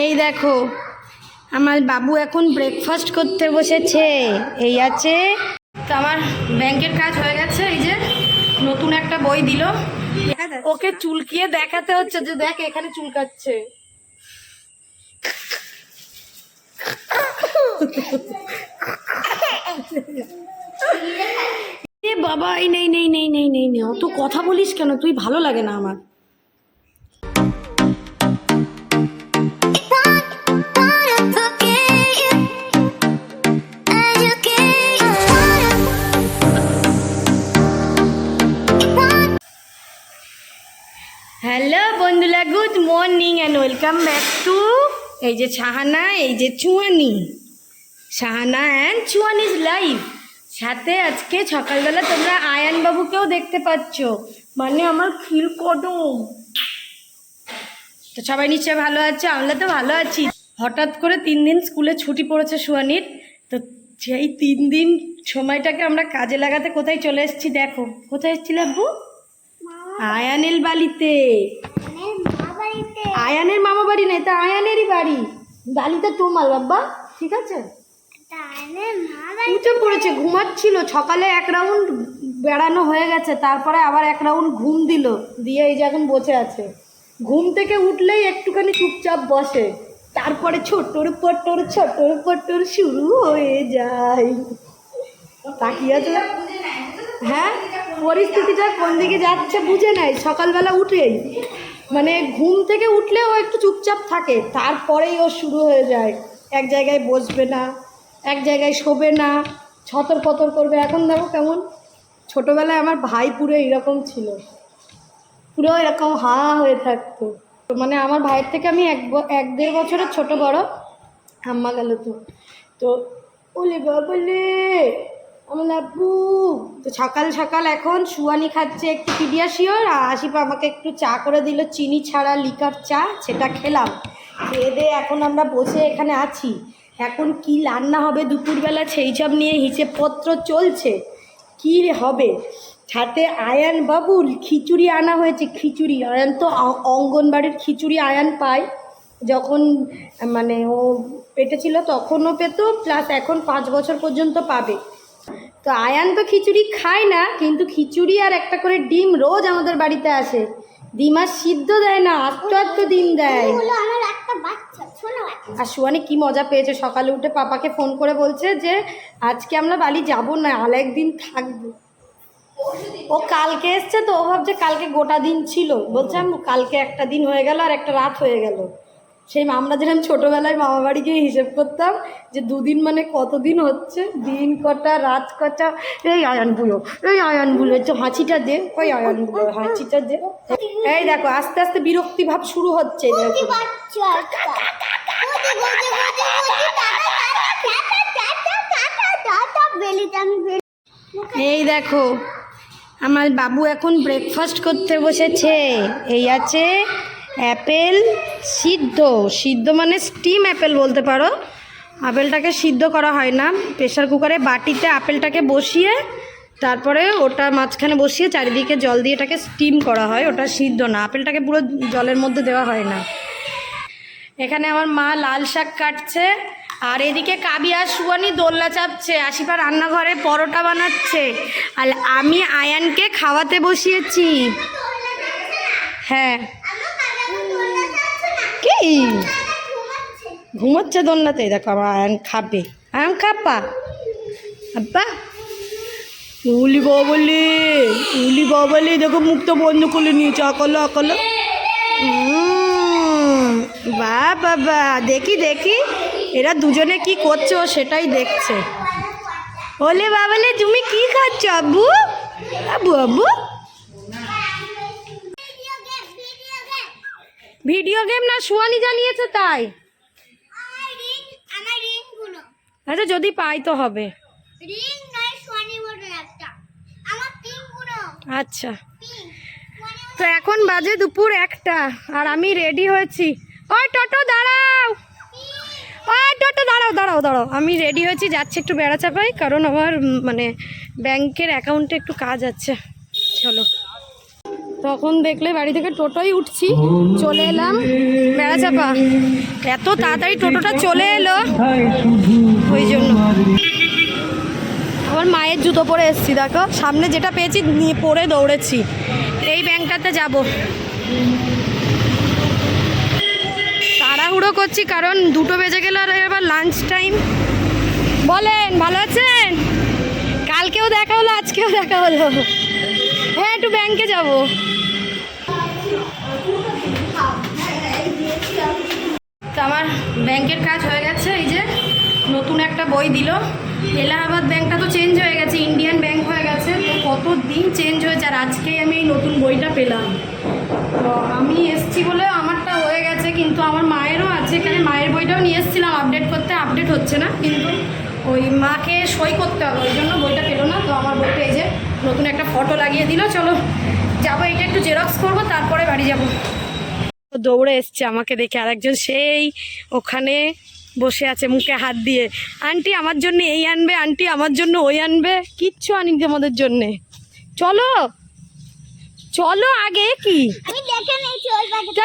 এই দেখো, আমার বাবু এখন ব্রেকফাস্ট করতে বসেছে। এই আছে, তো আমার ব্যাংকের কাজ হয়ে গেছে, এই যে নতুন একটা বই দিল। ওকে চুলকিয়ে দেখাতে হচ্ছে যে দেখ এখানে চুলকাচ্ছে। বাবা, এই নেই নেই নেই নেই নেই নেই, অত কথা বলিস কেন? তুই ভালো লাগে না আমার। হ্যালো বন্ধুরা, good morning and welcome back to এই যে সাহানা এই যে চুয়ানি। সাহানা অ্যান্ড চুয়ানিজ লাইফ সাথে আজকে সকালবেলা তোমরা আয়ান বাবুকেও দেখতে পাচ্ছ। মানে আমার খিল কদম। তো সবাই নিশ্চয় ভালো আছে? আমরা তো ভালো আছি। হঠাৎ করে তিন দিন স্কুলে ছুটি পড়েছে সুয়ানির। তো সেই তিন দিন সময়টাকে আমরা কাজে লাগাতে কোথায় চলে এসেছি দেখো। কোথায় এসেছিলে আব্বু? আয়ানের বাড়িতে। আয়ানের মামা বাড়ি নেই, তা আয়ানেরই বাড়ি। বাড়িতে তোমার বাবা ঠিক আছে? উঠে পড়েছে, ঘুমাচ্ছিল। সকালে এক রাউন্ড বেড়ানো হয়ে গেছে, তারপরে আবার এক রাউন্ড ঘুম দিল, দিয়ে এই যে এখন বসে আছে। ঘুম থেকে উঠলেই একটুখানি চুপচাপ বসে। তারপরে ছোট্টর পট্টর ছোট্টর পট্টর শুরু হয়ে যায়। তাকিয়ে হ্যাঁ? পরিস্থিতিটা কোন দিকে যাচ্ছে বুঝে নেয় সকালবেলা উঠেই। মানে ঘুম থেকে উঠলে ও একটু চুপচাপ থাকে। তারপরেই ও শুরু হয়ে যায়। এক জায়গায় বসবে না, এক জায়গায় শোবে না ছতর পতর করবে। এখন দেখো কেমন, ছোটোবেলায় আমার ভাই পুরো এরকম ছিল। পুরো এরকম হা হয়ে থাকতো। মানে আমার ভাইয়ের থেকে আমি এক এক দেড় বছরের ছোটো বড়। আম্মা গেল তো। তো, ওলে বাবলে আমার তো সকাল সকাল এখন সুয়ানি খাচ্ছে একটু পিডিয়াশিওর আর আশিপা আমাকে একটু চা করে দিল, চিনি ছাড়া লিকার চা, সেটা খেলাম। খেয়ে দিয়ে এখন আমরা বসে এখানে আছি। এখন কি রান্না হবে দুপুরবেলা, সেই সব নিয়ে হিসেবপত্র চলছে। কি হবে? সাথে আয়ান বাবুল খিচুড়ি আনা হয়েছে, খিচুড়ি। আয়ান তো অঙ্গনবাড়ির খিচুড়ি আয়ান পায়। যখন মানে ও পেটে ছিল তখনও পেতো, প্লাস এখন পাঁচ বছর পর্যন্ত পাবে। তো আয়ান তো খিচুড়ি খায় না কিন্তু খিচুড়ি আর একটা করে ডিম রোজ আমাদের বাড়িতে আসে। ডিম আর সিদ্ধ দেয় না আস্ত আস্ত ডিম দেয়। আর সুয়ানি কি মজা পেয়েছে সকালে উঠে পাপাকে ফোন করে বলছে যে আজকে আমরা বাড়ি যাব না আর একদিন থাকব। ও কালকে এসছে তো ও ভাবছে কালকে গোটা দিন ছিল। বলছে আমি কালকে একটা দিন হয়ে গেল আর একটা রাত হয়ে গেল। সেই আমরা যেরকম ছোটোবেলায় মামা বাড়ি গিয়ে হিসেব করতাম যে দুদিন মানে কতদিন হচ্ছে? দিন কটা রাত কটা? এই আয়ান বুলো এই আয়ন বুলো তো হাঁচিটা দে ওই আয়ন বুলো হাঁচিটা দে। এই দেখো আস্তে আস্তে বিরক্তি ভাব শুরু হচ্ছে এই দেখো আমার বাবু এখন ব্রেকফাস্ট করতে বসেছে। এই আছে অ্যাপেল সিদ্ধ সিদ্ধ মানে স্টিম অ্যাপেল বলতে পারো। আপেলটাকে সিদ্ধ করা হয় না। প্রেশার কুকারে বাটিতে আপেলটাকে বসিয়ে, তারপরে ওটা মাঝখানে বসিয়ে চারিদিকে জল দিয়ে এটাকে স্টিম করা হয়। ওটা সিদ্ধ না, আপেলটাকে পুরো জলের মধ্যে দেওয়া হয় না। এখানে আমার মা লাল শাক কাটছে, আর এদিকে কাবি আর সুয়ানি দোল্লা চাপছে। আশিপা রান্নাঘরে পরোটা বানাচ্ছে, আর আমি আয়ানকে খাওয়াতে বসিয়েছি। হ্যাঁ। কি ঘুমোচ্ছে দোলনাতে দেখো আমার খাবে। আয়ান খাপা আব্বা। উলি বাবলি উলি বাবলি দেখো মুখটা বন্ধ করে নিয়েছে আকলো উম, বা বাবা দেখি দেখি। এরা দুজনে কি করছে ও সেটাই দেখছে। ওলে বাবালে তুমি কি খাচ্ছ আব্বু? আব্বু আব্বু। ভিডিও গেম না সুয়ানি জানিয়েছে তাই? আচ্ছা যদি পাই তো হবে। আচ্ছা। তো এখন বাজে দুপুর একটা আর আমি রেডি হয়েছি। ওই টোটো দাঁড়াও! ওই টোটো দাঁড়াও দাঁড়াও দাঁড়াও। আমি রেডি হয়েছি যাচ্ছি একটু বেড়া চাপাই কারণ আমার মানে ব্যাংকের অ্যাকাউন্টে একটু কাজ আছে। চলো। তখন দেখলে বাড়ি থেকে টোটোই উঠছি, চলে এলাম বেড়া বেড়াচাপা এত তাড়াতাড়ি টোটোটা চলে এলো, ওই জন্য। আমার মায়ের জুতো পরে এসেছি, দেখো, সামনে যেটা পেয়েছি নিয়ে পরে দৌড়েছি। এই ব্যাংকটাতে যাব। তাড়াহুড়ো করছি কারণ দুটো বেজে গেল আর এবার লাঞ্চ টাইম বলেন, ভালো আছেন? কালকেও দেখা হলো, আজকেও দেখা হলো। ব্যাংকে যাব। আমার ব্যাংকের কাজ হয়ে গেছে, এই যে নতুন একটা বই দিল। এলাহাবাদ ব্যাংকটা তো চেঞ্জ হয়ে গেছে ইন্ডিয়ান ব্যাংক হয়ে গেছে। তো কত দিন চেঞ্জ হয়েছে আর আজকেই আমি এই নতুন বইটা পেলাম। তো আমি এসছি বলে আমারটা হয়ে গেছে, কিন্তু আমার মায়েরও আছে। এখানে মায়ের বইটাও নিয়ে এসেছিলাম আপডেট করতে আপডেট হচ্ছে না, কিন্তু ওই মাকে সই করতে হবে, ওই জন্য বইটা পেল না। তো আমার বইটা এই যে নতুন একটা ফটো লাগিয়ে দিল চলো যাব এটা একটু জেরক্স করব তারপরে বাড়ি যাব। দৌড়ে এসছে আমাকে দেখে আর একজন সেই ওখানে বসে আছে মুখে হাত দিয়ে। আন্টি আমার জন্য এই আনবে আন্টি আমার জন্য ওই আনবে। কিচ্ছু আনি আমাদের জন্যে। চলো চলো আগে কি?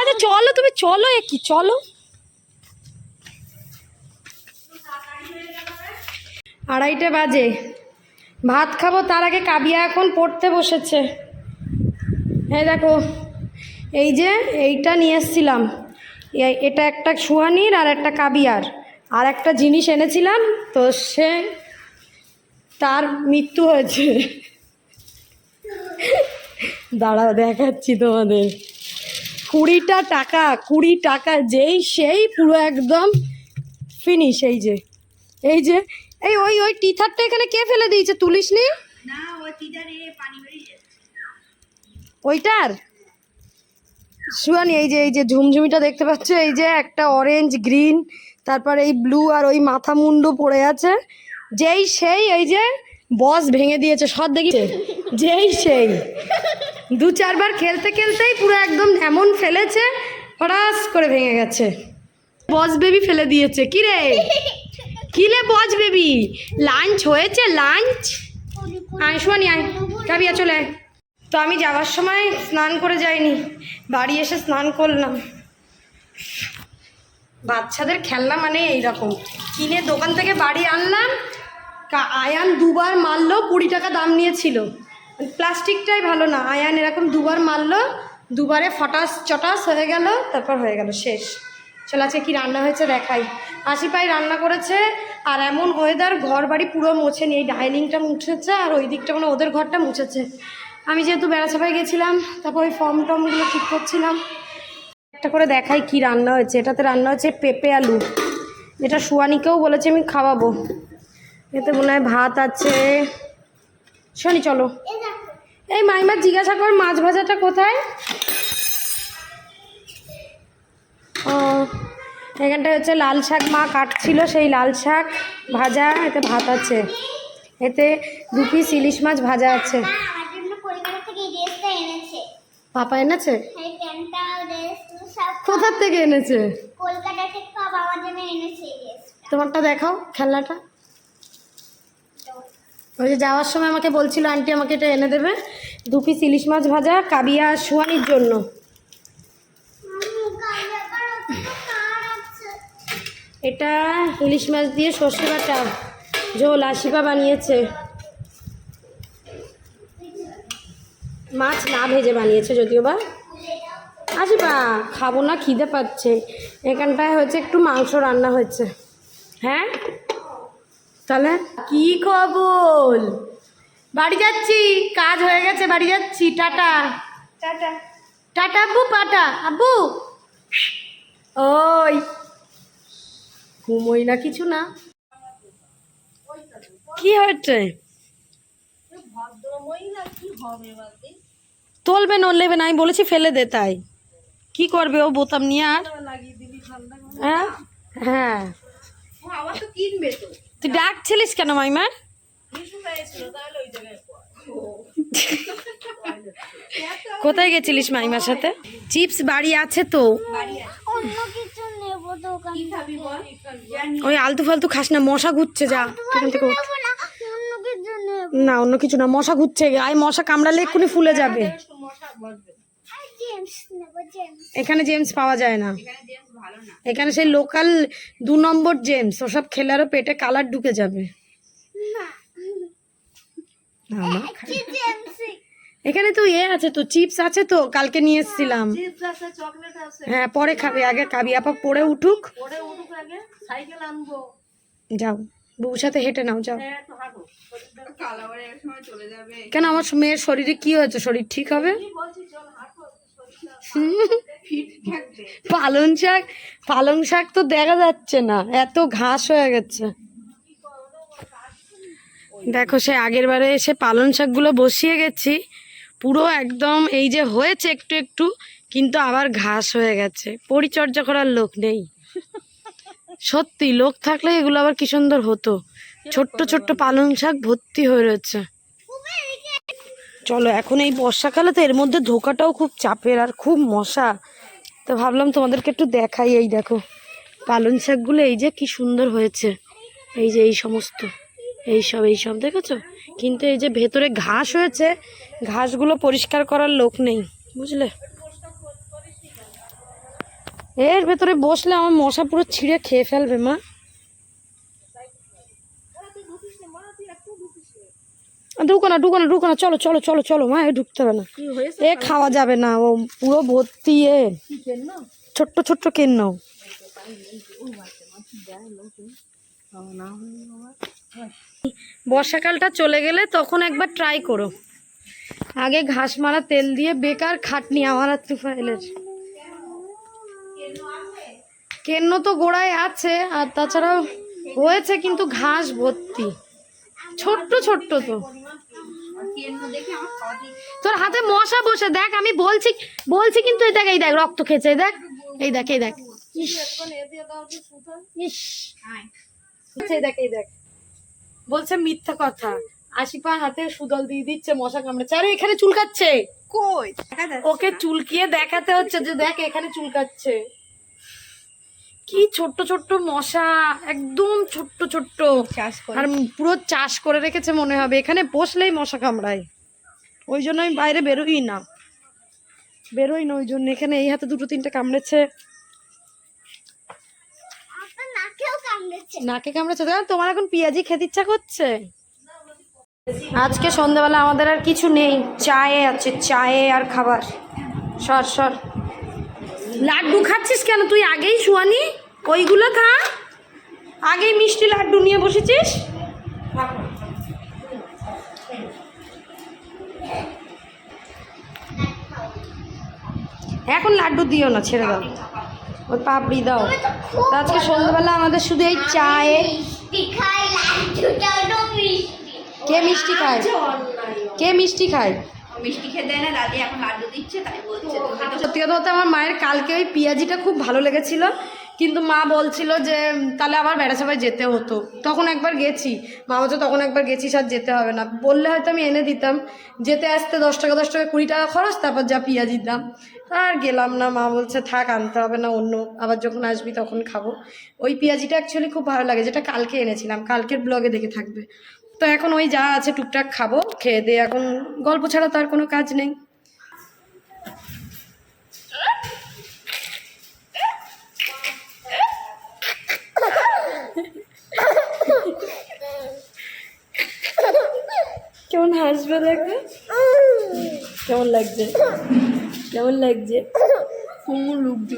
আছে চলো তুমি চলো এ কি চলো। আড়াইটে বাজে। ভাত খাব, তার আগে কাবিয়া এখন পড়তে বসেছে। হ্যাঁ দেখো, এই যে এইটা নিয়ে এসছিলাম। এটা একটা সুহানির আর একটা কাবিয়ার। আর একটা জিনিস এনেছিলাম, তো সে তার মৃত্যু হয়েছে। দাঁড়াও, দেখাচ্ছি তোমাদের। কুড়িটা টাকা, কুড়ি টাকা, যেই সেই পুরো একদম ফিনিশ এই যে। এই যে এই ওই ওই টিথারটা এখানে কে ফেলে দিয়েছে তুলিস নি ওইটার? সুয়ানি এই যে এই যে ঝুমঝুমিটা দেখতে পাচ্ছ এই যে একটা অরেঞ্জ গ্রিন তারপর এই ব্লু আর ওই মাথা মুন্ডু পড়ে আছে। যেই সেই এই যে বস ভেঙে দিয়েছে সব দেখি। যেই সেই। দু চারবার খেলতে খেলতেই পুরো একদম এমন ফেলেছে হঠাৎ করে ভেঙে গেছে। বস বেবি ফেলে দিয়েছে কি রে? কি বজ, বেবি? লাঞ্চ হয়েছে, লাঞ্চ? আয় শোনি আয়। কাবিয়া চলে আয়। তো আমি যাওয়ার সময় স্নান করে যাইনি। বাড়ি এসে স্নান করলাম। বাচ্চাদের খেলনা মানে এইরকম। কিনে দোকান থেকে বাড়ি আনলাম আয়ান দুবার মারলো, কুড়ি টাকা দাম নিয়েছিল। প্লাস্টিকটাই ভালো না। আয়ান এরকম দুবার মারলো, দুবারে ফটাস চটাস হয়ে গেল, তারপর হয়ে গেল শেষ। চলো আজকে কী রান্না হয়েছে দেখাই। আশি পাই রান্না করেছে, আর এমন ওয়েদার ঘর বাড়ি পুরো মোছেনি এই ডাইনিংটা মুছেছে, আর ওই দিকটা মানে ওদের ঘরটা মুছেছে। আমি যেহেতু বেড়াচাপায় গেছিলাম, তারপর ওই ফর্ম টমগুলো ঠিক করছিলাম। একটা করে দেখাই কি রান্না হয়েছে। এটাতে রান্না হচ্ছে পেঁপে আলু। এটা সুয়ানিকেও বলেছে, আমি খাওয়াবো। এতে মনে হয় ভাত আছে। শনি, চলো। এই এই মাইমার জিজ্ঞাসা কর মাছ ভাজাটা কোথায়? ও এখানটা হচ্ছে লাল শাক মা কাটছিল, সেই লাল শাক ভাজা, এতে ভাত আছে। এতে দু পিস ইলিশ মাছ ভাজা আছে। পাপা এনেছে? কোথার থেকে এনেছে? তোমারটা দেখাও খেলনাটা। ওই যে যাওয়ার সময় আমাকে বলছিল, আন্টি আমাকে এটা এনে দেবে। দু পিস ইলিশ মাছ ভাজা, কাবিয়া আর জন্য মাম্মু কাজে করো তো কার আছে এটা ইলিশ মাছ দিয়ে সর্ষে বাটা ঝোল আশিপা বানিয়েছে। মাছ না ভেজে বানিয়েছে যদিও বা। আশিপা খাব না খিদে পাচ্ছে। এখানটায় হচ্ছে একটু মাংস রান্না হয়েছে হ্যাঁ? তাহলে কি খবর? বাড়ি যাচ্ছি কাজ হয়ে গেছে বাড়ি যাচ্ছি। টাটা। টাটা। টাটা আব্বু পাটা। আব্বু। ওই। ঘুমোই না কিছু না। কি হয়েছে? তোলবে নড়লেবে না আমি বলেছি ফেলে দে তাই। কি করবে ও বোতাম নিয়ে আর? হ্যাঁ? হ্যাঁ। তুই ডাকছিলিস কেন মাইমার। কোথায় গেছিলিস মাইমার সাথে? চিপস বাড়ি আছে তো? অন্য কিছু ওই আলতু ফালতু খাস না মশা ঘুরছে যা এখান থেকে না অন্য কিছু না অন্য কিছু না মশা ঘুরছে আয় মশা কামড়ালে এক্ষুনি ফুলে যাবে। মশা বসবে জেমস নেব জেমস এখানে জেমস পাওয়া যায় না। এখানে সেই লোকাল দু নম্বর জেমস ওসব খেলে আরও পেটে কালার ঢুকে যাবে। না। না, মা। কি জেমস এখানে তো এ আছে তো চিপস আছে তো কালকে নিয়ে এসেছিলাম। চকলেট আছে। হ্যাঁ পরে খাবে আগে খাবি আপা পরে উঠুক। পরে উঠুক আগে সাইকেল আনব। যাও বউর সাথে হেঁটে নাও যাও। হ্যাঁ তো হাঁটো। কালাবারে এক সময় চলে যাবে। কেন আমার মেয়ের শরীরে কি হয়েছে? শরীর ঠিক হবে? পালং শাক পালং শাক তো দেখা যাচ্ছে না এত ঘাস হয়ে গেছে। দেখো সে আগের বারে এসে পালং শাকগুলো বসিয়ে গেছি। পুরো একদম এই যে হয়েছে একটু একটু, কিন্তু আবার ঘাস হয়ে গেছে। পরিচর্যা করার লোক নেই। সত্যি, লোক থাকলে এগুলো আবার কি সুন্দর হতো। ছোট্ট ছোট্ট পালং শাক ভর্তি হয়ে রয়েছে। চলো, এখন এই বর্ষাকালে তো এর মধ্যে ধোকাটাও খুব চাপের আর খুব মশা। তো ভাবলাম তোমাদেরকে একটু দেখাই, এই দেখো, পালং শাকগুলো এই যে কি সুন্দর হয়েছে। এই যে এই সমস্ত, এই সব এই সব, দেখেছ? কিন্তু এই যে ভেতরে ঘাস হয়েছে ঘাসগুলো পরিষ্কার করার লোক নেই বুঝলে? এর ভেতরে বসলে আমার মশা পুরো ছিঁড়ে খেয়ে ফেলবে মা। ঢুকো না ঢুকো না ঢুকো না চলো চলো চলো চলো মা এ ঢুকতে হবে না। এ খাওয়া যাবে না ও পুরো ভর্তি এ। ছোট্ট ছোট্ট কেন? বর্ষাকালটা চলে গেলে তখন একবার ট্রাই করো। আগে ঘাস মারা, তেল দিয়ে বেকার খাটনি আমার আর তুফাইলের। কেন্ন তো গোড়ায় আছে, আর তাছাড়াও হয়েছে কিন্তু ঘাস ভর্তি। ছোট্ট ছোট্ট তো। তোর হাতে মশা বসে, দেখ আমি বলছি বলছি কিন্তু এই দেখ এই দেখ, রক্ত খেয়েছে দেখ, এই দেখ এই দেখ। ইস। ইস দেখ, এই দেখ। বলছে মিথ্যা কথা। আশিপা হাতে সুদল দিয়ে দিচ্ছে মশা কামড়েছে আরে এখানে চুলকাচ্ছে। কই? ওকে চুলকিয়ে দেখাতে হচ্ছে যে দেখ এখানে চুলকাচ্ছে। কি ছোট্ট ছোট্ট মশা একদম ছোট্ট ছোট্ট। আর পুরো চাষ করে রেখেছে মনে হবে। এখানে বসলেই মশা কামড়ায়। ওই জন্য আমি বাইরে বেরোই না। বেরোই না ওই জন্য। এখানে এই হাতে দুটো তিনটে কামড়েছে। নাকে কামড়েছে। তো তোমার এখন পেঁয়াজি খেতে ইচ্ছা করছে? আজকে সন্ধ্যাবেলা আমাদের আর কিছু নেই। চায়ে আছে, চায়ে আর খাবার। সর সর। লাড্ডু খাচ্ছিস কেন তুই? আগেই শুয়ানি? ওইগুলো খা। আগেই মিষ্টি লাড্ডু নিয়ে বসেছিস? এখন লাড্ডু দিও না, ছেড়ে দাও। ওই পাপড়ি দাও। আজকে সন্ধ্যাবেলা আমাদের শুধু এই চায়ে কে মিষ্টি খায়? কে মিষ্টি খায়? মিষ্টি খেতে না দাদি এখন লাড্ডু দিচ্ছে তাই বলছে সত্যি কথা বলতে আমার মায়ের কালকে ওই পেঁয়াজিটা খুব ভালো লেগেছিল কিন্তু মা বলছিল যে তাহলে আবার বেড়াসভায় যেতে হতো। তখন একবার গেছি। মা বলছে তখন একবার গেছিস আর যেতে হবে না। বললে হয়তো আমি এনে দিতাম। যেতে আসতে দশ টাকা দশ টাকা কুড়ি টাকা খরচ তারপর যা পেঁয়াজির দাম। আর গেলাম না, মা বলছে, থাক, আনতে হবে না, অন্য, আবার যখন আসবি তখন খাব। ওই পেঁয়াজিটা অ্যাকচুয়ালি খুব ভালো লাগে, যেটা কালকে এনেছিলাম, কালকের ব্লগে দেখে থাকবে। তো এখন ওই যা আছে টুকটাক খাব, খেয়ে দিয়ে এখন গল্প ছাড়া তার কোনো কাজ নেই। কেমন হাসবে দেখবে কেমন লাগছে? কেমন লাগছে? কেমন লাগছে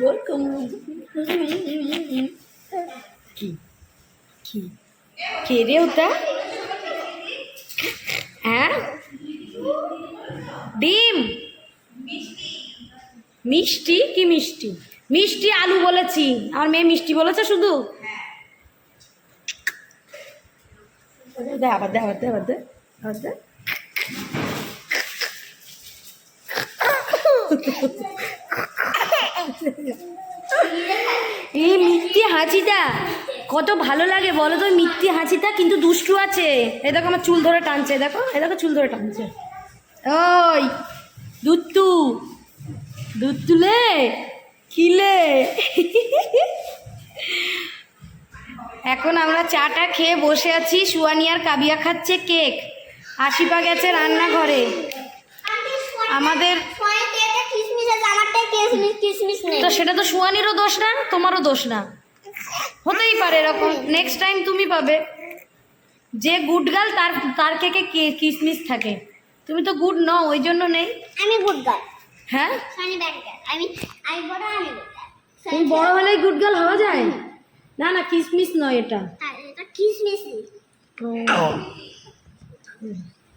বল লাগছে কি? কি? কে রে ওটা? হ্যাঁ? ডিম? মিষ্টি? কি মিষ্টি? মিষ্টি আলু বলেছি। আমার মেয়ে মিষ্টি বলেছে শুধু? দে আবার দে আবার দে আবার দে আবার দে। এই মিথ্যে হাঁচিটা, কত ভালো লাগে বলো তো, মিথ্যে হাঁচিটা কিন্তু দুষ্টু আছে। এই দেখো আমার চুল ধরে টানছে, দেখো, এই দেখো চুল ধরে টানছে। ওই দুত্তু দুত্তুলে কিলে এখন আমরা চাটা খেয়ে বসে আছি, সুয়ানি আর কাবিয়া খাচ্ছে কেক। আশিপা গেছে রান্নাঘরে। আমাদের ছয় কেটে কিসমিস কিসমিস নেই তো সেটা তো সুয়ানিরও দোষ না তোমারও দোষ না। হতেই পারে এরকম। নেক্সট টাইম তুমি পাবে। যে গুড গার্ল তার তার কেকে কিসমিস থাকে। তুমি তো গুড নও ওই জন্য নেই। আমি গুড গার্ল হ্যাঁ? আমি আমি বড় আমি তুমি বড় হলেই গুড গার্ল হওয়া যায়? না না কিসমিস নয় এটা। এটা কিসমিস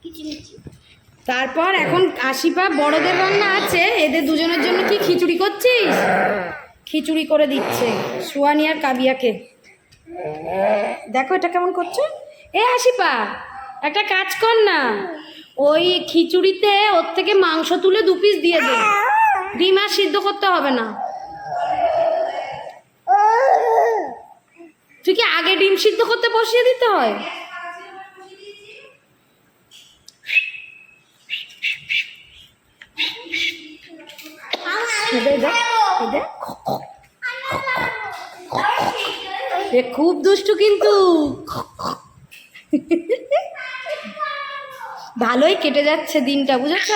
কিচমিচ। তারপর এখন আশিপা, বড়দের রান্না আছে, এদের দুজনের জন্য কি খিচুড়ি করছিস? খিচুড়ি করে দিচ্ছে সুয়ানি আর কাবিয়াকে। দেখো এটা কেমন করছে? এ আশিপা, একটা কাজ কর না। ওই খিচুড়িতে ওর থেকে মাংস তুলে দু পিস দিয়ে দে। ডিম আর সিদ্ধ করতে হবে না। তুই কি আগে ডিম সিদ্ধ করতে বসিয়ে দিতে হয় এই দেখ, এই দেখ। এ খুব দুষ্টু কিন্তু। ভালোই কেটে যাচ্ছে দিনটা, বুঝেছ?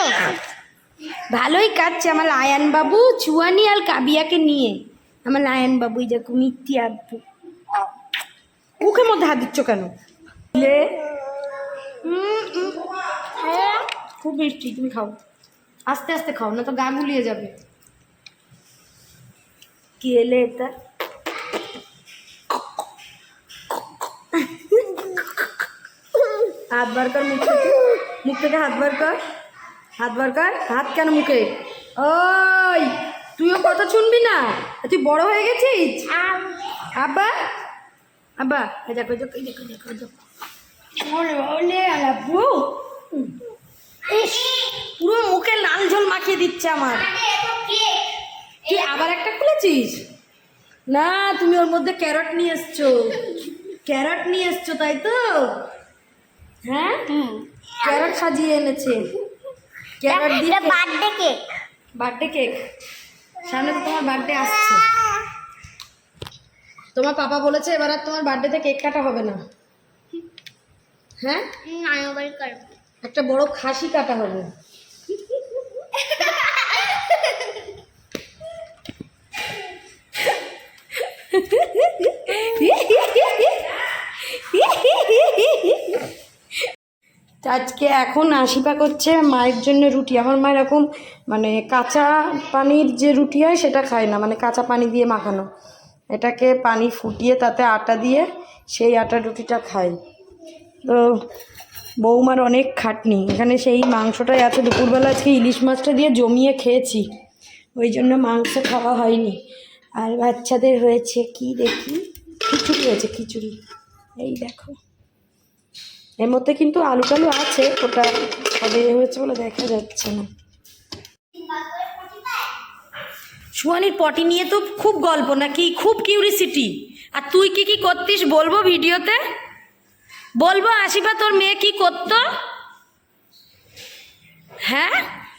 ভালোই কাটছে আমার লায়ন বাবু চুয়ানি আর কাবিয়াকে নিয়ে। আমার লায়ন বাবু দেখো মিথ্যি আব্বু। মুখের মধ্যে হাত দিচ্ছ কেন? খুব মিষ্টি, তুমি খাও। আস্তে আস্তে খাও, না তো গা গুলিয়ে যাবে। কি এলে এটা। হাত বার কর মুখ থেকে। মুখ থেকে হাত বার কর। হাত বার কর। হাত কেন মুখে? ওই তুইও কথা শুনবি না? তুই বড় হয়ে গেছিস? আব্বা আব্বা দেখো দেখো দেখো দেখো দেখো। পুরো মুখে লাল ঝোল মাখিয়ে দিচ্ছে আমার। তুই আবার একটা খুলেছিস? না তুমি ওর মধ্যে ক্যারট নিয়ে এসছো। ক্যারট নিয়ে এসছো তাই তো? হ্যাঁ? ক্যারট সাজিয়ে এনেছে। ক্যারট দিয়ে বার্থডে কেক বার্থডে কেক সামনে তো তোমার বার্থডে আসছে। তোমার পাপা বলেছে এবার আর তোমার বার্থডেতে কেক কাটা হবে না। হ্যাঁ? একটা বড় খাসি কাটা হবে। আজকে এখন আশিপা করছে মায়ের জন্য রুটি। আমার মা এরকম মানে কাঁচা পানির যে রুটি হয় সেটা খায় না মানে কাঁচা পানি দিয়ে মাখানো। এটাকে পানি ফুটিয়ে তাতে আটা দিয়ে সেই আটা রুটিটা খায়। তো বৌমার অনেক খাটনি। এখানে সেই মাংসটাই আছে। দুপুরবেলা আজকে ইলিশ মাছটা দিয়ে জমিয়ে খেয়েছি। ওই জন্য মাংস খাওয়া হয়নি। আর বাচ্চাদের হয়েছে কি দেখি? খিচুড়ি হয়েছে, খিচুড়ি। এই দেখো। এর মধ্যে কিন্তু আলু টালু আছে ওটা সবে হয়েছে বলে দেখা যাচ্ছে না। সুয়ানির পটি নিয়ে তো খুব গল্প নাকি খুব কিউরিসিটি আর তুই কি কি করতিস বলব ভিডিওতে? বলব আশিফা তোর মেয়ে কি করতো? হ্যাঁ?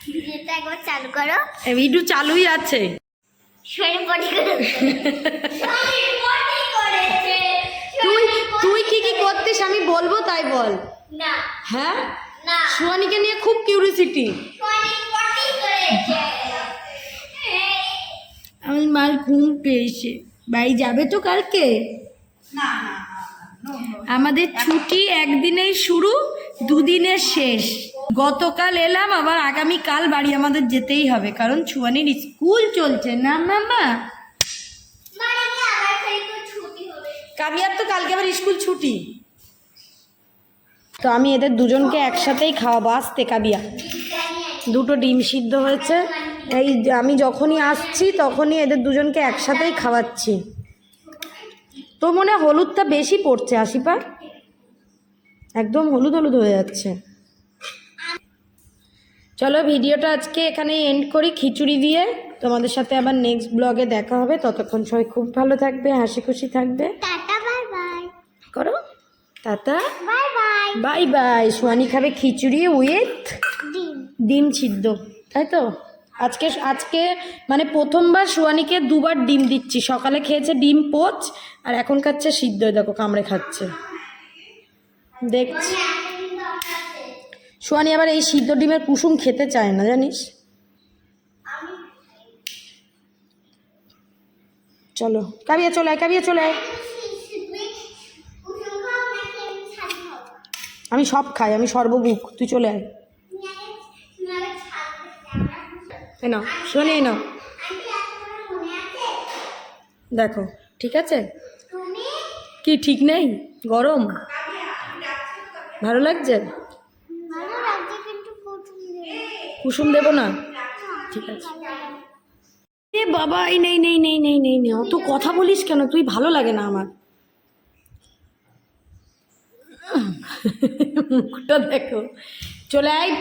ভিডিওটা একবার চালু করো। ভিডিও চালুই আছে। শরীর পটি করো। কি কি করতিস? আমি বলব তাই বল। না। হ্যাঁ? না। সুয়ানিকে নিয়ে খুব কিউরিসিটি শরীর পটি করেছে আমার মার ঘুম পেয়েছে। বাড়ি যাবে তো কালকে? আমাদের ছুটি একদিনেই শুরু দুদিনের শেষ। গতকাল এলাম আবার আগামী কাল বাড়ি আমাদের যেতেই হবে কারণ ছুয়ানির স্কুল চলছে। না মামা মানে কি আবার খালি তো ছুটি কাবিয়ার তো কালকে আবার স্কুল ছুটি। তো আমি এদের দুজনকে একসাথেই খাওয়াবো। আসতে কাবিয়া। দুটো ডিম সিদ্ধ হয়েছে। এই আমি যখনই আসছি তখনই এদের দুজনকে একসাথেই খাওয়াচ্ছি। তো মনে হয় হলুদটা বেশি পড়ছে আশিপা? একদম হলুদ হলুদ হয়ে যাচ্ছে। চলো ভিডিওটা আজকে এখানে এন্ড করি খিচুড়ি দিয়ে। তোমাদের সাথে আবার নেক্সট ব্লগে দেখা হবে। ততক্ষণ সবাই খুব ভালো থাকবে হাসি খুশি থাকবে। করো। টাটা। Bye bye. সোয়ানি খাবে খিচুড়ি উইথ ডিম। ডিম সিদ্ধ। তাই তো? আজকে আজকে মানে প্রথমবার সোয়ানিকে দুবার ডিম দিচ্ছি। সকালে খেয়েছে ডিম পোচ আর এখন খাচ্ছে সিদ্ধ। দেখো কামড়ে খাচ্ছে। দেখছি। সোয়ানি আবার এই সিদ্ধ ডিমের কুসুম খেতে চায় না জানিস? চলো। কাবিয়া চলে আয় কাবিয়া চলে আয়। আমি সব খাই, আমি সর্বভুক তুই চলে আয়। নাও, শুনে নাও। দেখো, ঠিক আছে? কি, ঠিক নেই? গরম? ভালো লাগছে? কুসুম দেবো না? ঠিক আছে। এ বাবা, এই নেই নেই নেই নেই নেই, অত কথা বলিস কেন? তুই ভালো লাগে না আমার। মুখটা দেখো। চলে আয়।